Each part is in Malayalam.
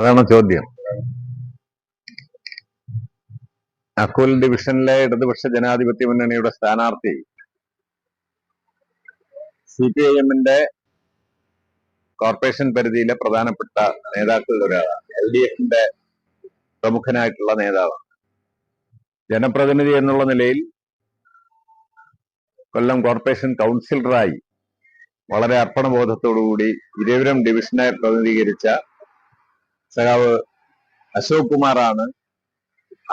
അതാണ് ചോദ്യം. അക്കുൽ ഡിവിഷനിലെ ഇടതുപക്ഷ ജനാധിപത്യ മുന്നണിയുടെ സ്ഥാനാർത്ഥി സി പി ഐ എമ്മിന്റെ കോർപ്പറേഷൻ പരിധിയിലെ പ്രധാനപ്പെട്ട നേതാക്കളിൽ ഒരാളാണ്. എൽ ഡി എഫിന്റെ പ്രമുഖനായിട്ടുള്ള നേതാവാണ്. ജനപ്രതിനിധി എന്നുള്ള നിലയിൽ കൊല്ലം കോർപ്പറേഷൻ കൗൺസിലറായി വളരെ അർപ്പണബോധത്തോടുകൂടി ഇരുവരും ഡിവിഷനെ പ്രതിനിധീകരിച്ച സഖാവ് അശോക് കുമാറാണ്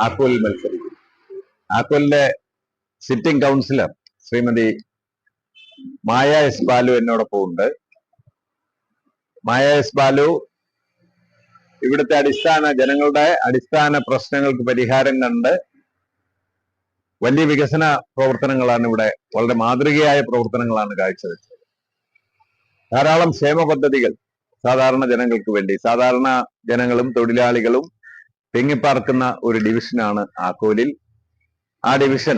ആക്കോലിൽ മത്സരിക്കുന്നത്. ആക്കോലിന്റെ sitting councillor Shrimati Maya S Balu എന്നോടൊപ്പം ഉണ്ട്. മായ എസ് ബാലു ഇവിടുത്തെ അടിസ്ഥാന ജനങ്ങളുടെ അടിസ്ഥാന പ്രശ്നങ്ങൾക്ക് പരിഹാരം കണ്ട് വലിയ വികസന പ്രവർത്തനങ്ങളാണ് ഇവിടെ വളരെ മാതൃകയായ പ്രവർത്തനങ്ങളാണ് കാഴ്ചവെച്ചത്. ധാരാളം ക്ഷേമ പദ്ധതികൾ സാധാരണ ജനങ്ങൾക്ക് വേണ്ടി സാധാരണ ജനങ്ങളും തൊഴിലാളികളും തെങ്ങിപ്പാർക്കുന്ന ഒരു ഡിവിഷനാണ് ആക്കോലിൽ ആ ഡിവിഷൻ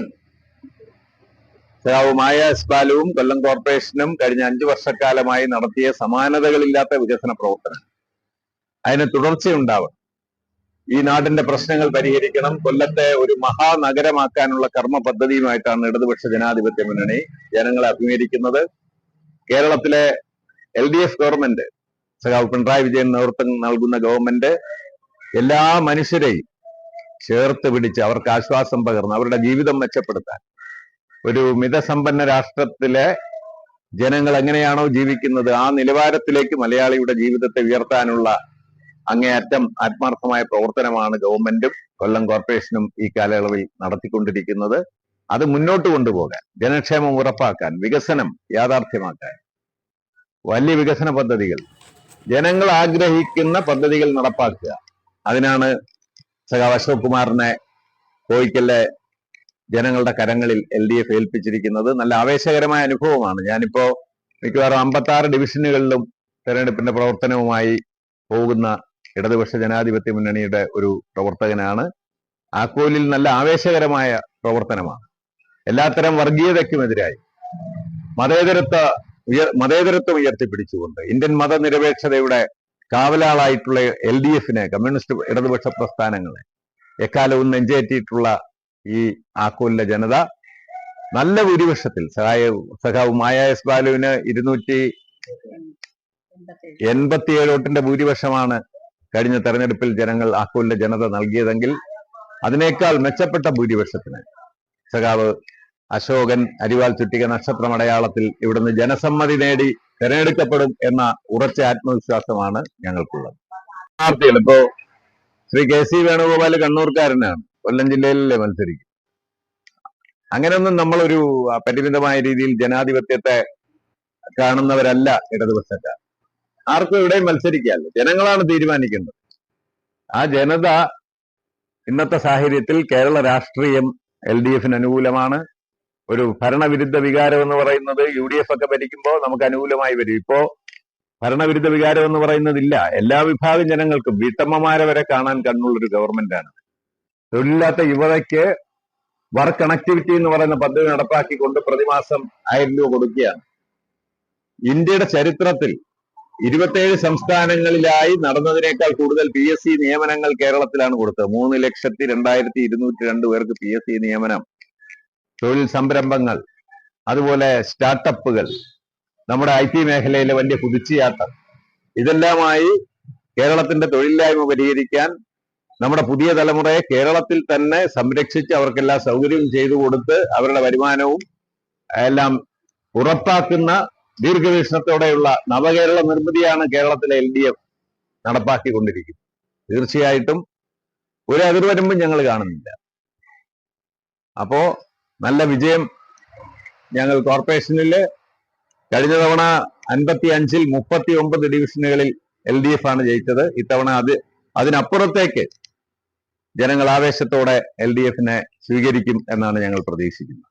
സഖാവുമായ എസ്ബാലുവും ബാലുവും കൊല്ലം കോർപ്പറേഷനും കഴിഞ്ഞ അഞ്ചു വർഷക്കാലമായി നടത്തിയ സമാനതകളില്ലാത്ത വികസന പ്രവർത്തനം അതിന് തുടർച്ചയുണ്ടാവണം. ഈ നാടിന്റെ പ്രശ്നങ്ങൾ പരിഹരിക്കണം. കൊല്ലത്തെ ഒരു മഹാനഗരമാക്കാനുള്ള കർമ്മ പദ്ധതിയുമായിട്ടാണ് ഇടതുപക്ഷ ജനാധിപത്യ മുന്നണി ജനങ്ങളെ അഭിമുഖീകരിക്കുന്നത്. കേരളത്തിലെ എൽ ഡി എഫ് ഗവൺമെന്റ് സഖാവ് പിണറായി വിജയൻ നേതൃത്വം നൽകുന്ന ഗവൺമെന്റ് എല്ലാ മനുഷ്യരെയും ചേർത്ത് പിടിച്ച് അവർക്ക് ആശ്വാസം പകർന്ന് അവരുടെ ജീവിതം മെച്ചപ്പെടുത്താൻ. ഒരു മിതസമ്പന്ന രാഷ്ട്രത്തിലെ ജനങ്ങൾ എങ്ങനെയാണോ ജീവിക്കുന്നത് ആ നിലവാരത്തിലേക്ക് മലയാളിയുടെ ജീവിതത്തെ ഉയർത്താനുള്ള അങ്ങേയറ്റം ആത്മാർത്ഥമായ പ്രവർത്തനമാണ് ഗവൺമെന്റും കൊല്ലം കോർപ്പറേഷനും ഈ കാലയളവിൽ നടത്തിക്കൊണ്ടിരിക്കുന്നത്. അത് മുന്നോട്ട് കൊണ്ടുപോകാൻ ജനക്ഷേമം ഉറപ്പാക്കാൻ വികസനം യാഥാർത്ഥ്യമാക്കാൻ. വലിയ വികസന പദ്ധതികൾ ജനങ്ങൾ ആഗ്രഹിക്കുന്ന പദ്ധതികൾ നടപ്പാക്കുക. അതിനാണ് സഖാവ് അശോക് കുമാറിനെ കോഴിക്കലിലെ ജനങ്ങളുടെ കരങ്ങളിൽ എൽ ഡി എഫ് ഏൽപ്പിച്ചിരിക്കുന്നത്. നല്ല ആവേശകരമായ അനുഭവമാണ്. ഞാനിപ്പോ മിക്കവാറും അമ്പത്തി ആറ് ഡിവിഷനുകളിലും തെരഞ്ഞെടുപ്പിന്റെ പ്രവർത്തനവുമായി പോകുന്ന ഇടതുപക്ഷ ജനാധിപത്യ മുന്നണിയുടെ ഒരു പ്രവർത്തകനാണ്. ആക്കോലിൽ നല്ല ആവേശകരമായ പ്രവർത്തനമാണ്. എല്ലാത്തരം വർഗീയതയ്ക്കുമെതിരായി മതേതരത്വ ഉയർ മതേതരത്വം ഉയർത്തിപ്പിടിച്ചുകൊണ്ട് ഇന്ത്യൻ മതനിരപേക്ഷതയുടെ കാവലാളായിട്ടുള്ള എൽ ഡി എഫിനെ കമ്മ്യൂണിസ്റ്റ് ഇടതുപക്ഷ പ്രസ്ഥാനങ്ങളെ എക്കാലവും നെഞ്ചേറ്റിയിട്ടുള്ള ഈ ആക്കോലിലെ ജനത നല്ല ഭൂരിപക്ഷത്തിൽ സഹായ സഖാവ് മായ എസ് ബാലുവിന് ഇരുന്നൂറ്റി എൺപത്തിയേഴ് വോട്ടിന്റെ ഭൂരിപക്ഷമാണ് കഴിഞ്ഞ തെരഞ്ഞെടുപ്പിൽ ജനങ്ങൾ ആക്കോലിലെ ജനത നൽകിയതെങ്കിൽ അതിനേക്കാൾ മെച്ചപ്പെട്ട ഭൂരിപക്ഷത്തിന് സഖാവ് അശോകൻ അരിവാൾ ചുറ്റിക നക്ഷത്രമടയാളത്തിൽ ഇവിടുന്ന് ജനസമ്മതി നേടി തെരഞ്ഞെടുക്കപ്പെടും എന്ന ഉറച്ച ആത്മവിശ്വാസമാണ് ഞങ്ങൾക്കുള്ളത്. സ്ഥാനാർത്ഥികൾ ഇപ്പോ ശ്രീ കെ സി വേണുഗോപാൽ കണ്ണൂർക്കാരനാണ്. കൊല്ലം ജില്ലയിലല്ലേ മത്സരിക്കും. അങ്ങനെയൊന്നും നമ്മളൊരു പരിമിതമായ രീതിയിൽ ജനാധിപത്യത്തെ കാണുന്നവരല്ല ഇടതുപക്ഷക്കാർ. ആർക്കും എവിടെയും മത്സരിക്കാമല്ലോ ജനങ്ങളാണ് തീരുമാനിക്കുന്നത്. ആ ജനത ഇന്നത്തെ സാഹചര്യത്തിൽ കേരള രാഷ്ട്രീയം എൽ ഡി എഫിന് അനുകൂലമാണ്. ഒരു ഭരണവിരുദ്ധ വികാരം എന്ന് പറയുന്നത് യു ഡി എഫ് ഒക്കെ ഭരിക്കുമ്പോൾ നമുക്ക് അനുകൂലമായി വരും. ഇപ്പോ ഭരണവിരുദ്ധ വികാരം എന്ന് പറയുന്നതില്ല. എല്ലാ വിഭാഗം ജനങ്ങൾക്കും വീട്ടമ്മമാരെ വരെ കാണാൻ കണ്ണുള്ള കണ്ണുള്ളൊരു ഗവൺമെന്റാണ്. തൊഴിലില്ലാത്ത യുവതയ്ക്ക് വർക്ക് കണക്ടിവിറ്റി എന്ന് പറയുന്ന പദ്ധതി നടപ്പാക്കിക്കൊണ്ട് പ്രതിമാസം ആയിരം രൂപ കൊടുക്കുകയാണ്. ഇന്ത്യയുടെ ചരിത്രത്തിൽ ഇരുപത്തേഴ് സംസ്ഥാനങ്ങളിലായി നടന്നതിനേക്കാൾ കൂടുതൽ പി എസ് സി നിയമനങ്ങൾ കേരളത്തിലാണ് കൊടുത്തത്. മൂന്ന് ലക്ഷത്തി രണ്ടായിരത്തി ഇരുന്നൂറ്റി രണ്ട് പേർക്ക് പി എസ് സി നിയമനം. തൊഴിൽ സംരംഭങ്ങൾ അതുപോലെ സ്റ്റാർട്ടപ്പുകൾ നമ്മുടെ ഐ ടി മേഖലയിലെ വലിയ കുതിച്ചുയാട്ടം ഇതെല്ലാമായി കേരളത്തിന്റെ തൊഴിലില്ലായ്മ പരിഹരിക്കാൻ നമ്മുടെ പുതിയ തലമുറയെ കേരളത്തിൽ തന്നെ സംരക്ഷിച്ച് അവർക്കെല്ലാ സൗകര്യവും ചെയ്തു കൊടുത്ത് അവരുടെ വരുമാനവും എല്ലാം ഉറപ്പാക്കുന്ന ദീർഘവീക്ഷണത്തോടെയുള്ള നവകേരള നിർമ്മിതിയാണ് കേരളത്തിലെ എൽ ഡി എഫ് നടപ്പാക്കിക്കൊണ്ടിരിക്കുന്നത്. തീർച്ചയായിട്ടും ഒരു അതിർവരുമ്പും ഞങ്ങൾ കാണുന്നില്ല. അപ്പോ നല്ല വിജയം ഞങ്ങൾ കോർപ്പറേഷനിൽ കഴിഞ്ഞ തവണ അൻപത്തി അഞ്ചിൽ മുപ്പത്തി ഒമ്പത് ഡിവിഷനുകളിൽ എൽ ഡി എഫ് ആണ് ജയിച്ചത്. ഇത്തവണ അത് അതിനപ്പുറത്തേക്ക് ജനങ്ങൾ ആവേശത്തോടെ എൽ ഡി എഫിനെ സ്വീകരിക്കും എന്നാണ് ഞങ്ങൾ പ്രതീക്ഷിക്കുന്നത്.